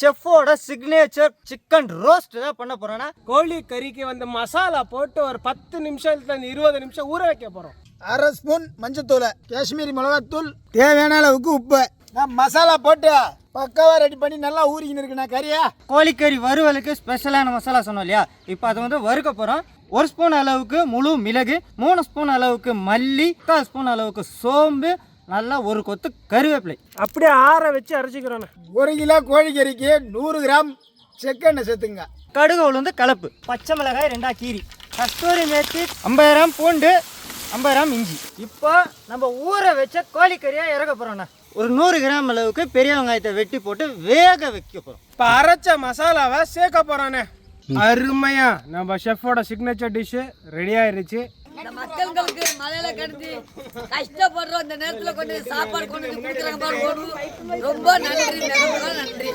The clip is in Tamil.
செஃப்போட சிக்னேச்சர் சிக்கன் ரோஸ்ட் தான் பண்ண போறேன்னா கோழி கறிக்கு வந்து மசாலா போட்டு ஒரு பத்து நிமிஷத்துல இருபது நிமிஷம் ஊற வைக்க போறோம். அரை ஸ்பூன் மஞ்சத்தூள் காஷ்மீரி மிளகாத்தூள் தேவையான அளவுக்கு உப்பு. நான் மசாலா போட்டு பக்காவாக ரெடி பண்ணி நல்லா ஊறிக்கின்னு இருக்குண்ணா கறியா. கோழிக்கறி வறுவலுக்கு ஸ்பெஷலான மசாலா சொன்னோம் இல்லையா? இப்போ அதை வந்து வறுக்க போகிறோம் ஒரு ஸ்பூன் அளவுக்கு முழு மிளகு மூணு ஸ்பூன் அளவுக்கு மல்லி முக்கால் ஸ்பூன் அளவுக்கு சோம்பு நல்லா ஒரு கொத்து கருவேப்பிலை. அப்படியே ஆற வச்சு அரைச்சிக்கிறோண்ணே. ஒரு கிலோ கோழிக்கறிக்கு நூறு கிராம் செக்கெண்ணெய் சேர்த்துங்க. கடுகு உளுந்து கலப்பு. பச்சை மிளகாய் ரெண்டா கீரி. கஸ்தூரி மேத்தி ஐம்பது கிராம் பூண்டு ஐம்பது கிராம் இஞ்சி. இப்போ நம்ம ஊற வச்ச கோழிக்கறியாக இறக்க போகிறோண்ணா ஒரு நூறு கிராம் அளவுக்கு பெரிய வெங்காயத்தை வெட்டி போட்டு வேக வைக்க போகிறோம் இப்போ அரைச்ச மசாலாவை சேர்க்க போறானே அருமையா. நம்ம ஷெஃபோட சிக்னேச்சர் டிஷ்ஷு ரெடி ஆயிருச்சு. இந்த மக்கள்களுக்கு மலையில கிடந்து கஷ்டப்படுறோம். இந்த நேரத்துல கொண்டு சாப்பாடு கொண்டு கொடுக்குறாங்க ரொம்ப நன்றி நன்றி.